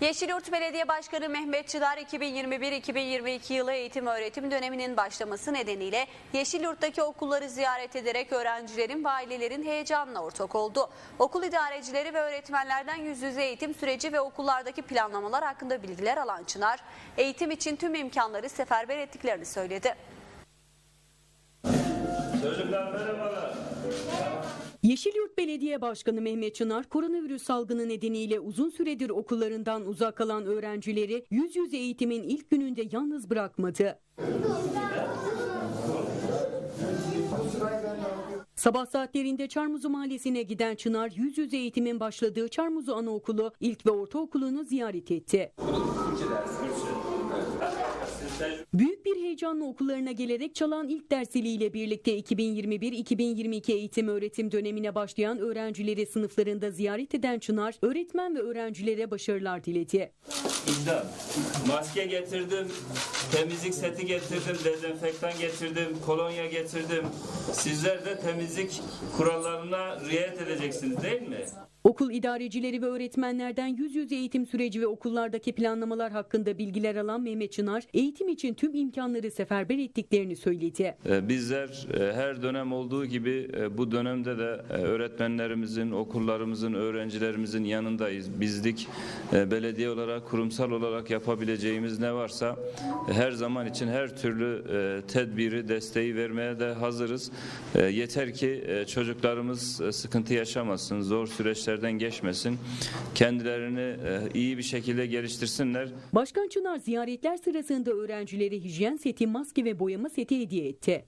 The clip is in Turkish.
Yeşilyurt Belediye Başkanı Mehmet Çınar 2021-2022 yılı eğitim öğretim döneminin başlaması nedeniyle Yeşilyurt'taki okulları ziyaret ederek öğrencilerin ve ailelerin heyecanına ortak oldu. Okul idarecileri ve öğretmenlerden yüz yüze eğitim süreci ve okullardaki planlamalar hakkında bilgiler alan Çınar, eğitim için tüm imkanları seferber ettiklerini söyledi. Çocuklar merhabalar. Yeşilyurt Belediye Başkanı Mehmet Çınar, koronavirüs salgını nedeniyle uzun süredir okullarından uzak kalan öğrencileri yüz yüze eğitimin ilk gününde yalnız bırakmadı. Sabah saatlerinde Çarmuzu Mahallesi'ne giden Çınar, yüz yüze eğitimin başladığı Çarmuzu Anaokulu ilk ve ortaokulunu ziyaret etti. Büyük bir heyecanla okullarına gelerek çalan ilk dersiliyle birlikte 2021-2022 eğitim öğretim dönemine başlayan öğrencileri sınıflarında ziyaret eden Çınar, öğretmen ve öğrencilere başarılar diledi. İmdat. Maske getirdim, temizlik seti getirdim, dezenfektan getirdim, kolonya getirdim. Sizler de temizlik kurallarına riayet edeceksiniz değil mi? Okul idarecileri ve öğretmenlerden yüz yüze eğitim süreci ve okullardaki planlamalar hakkında bilgiler alan Mehmet Çınar, eğitim için tüm imkanları seferber ettiklerini söyledi. Ee, Bizler e, her dönem olduğu gibi e, bu dönemde de e, öğretmenlerimizin, okullarımızın, öğrencilerimizin yanındayız. Bizlik e, belediye olarak, kurumsal olarak yapabileceğimiz ne varsa e, her zaman için her türlü e, tedbiri, desteği vermeye de hazırız. E, Yeter ki e, çocuklarımız e, sıkıntı yaşamasın, zor süreçlerden geçmesin, kendilerini e, iyi bir şekilde geliştirsinler. Başkan Çınar ziyaretler sırasında öğrencilere hijyen seti, maske ve boyama seti hediye etti.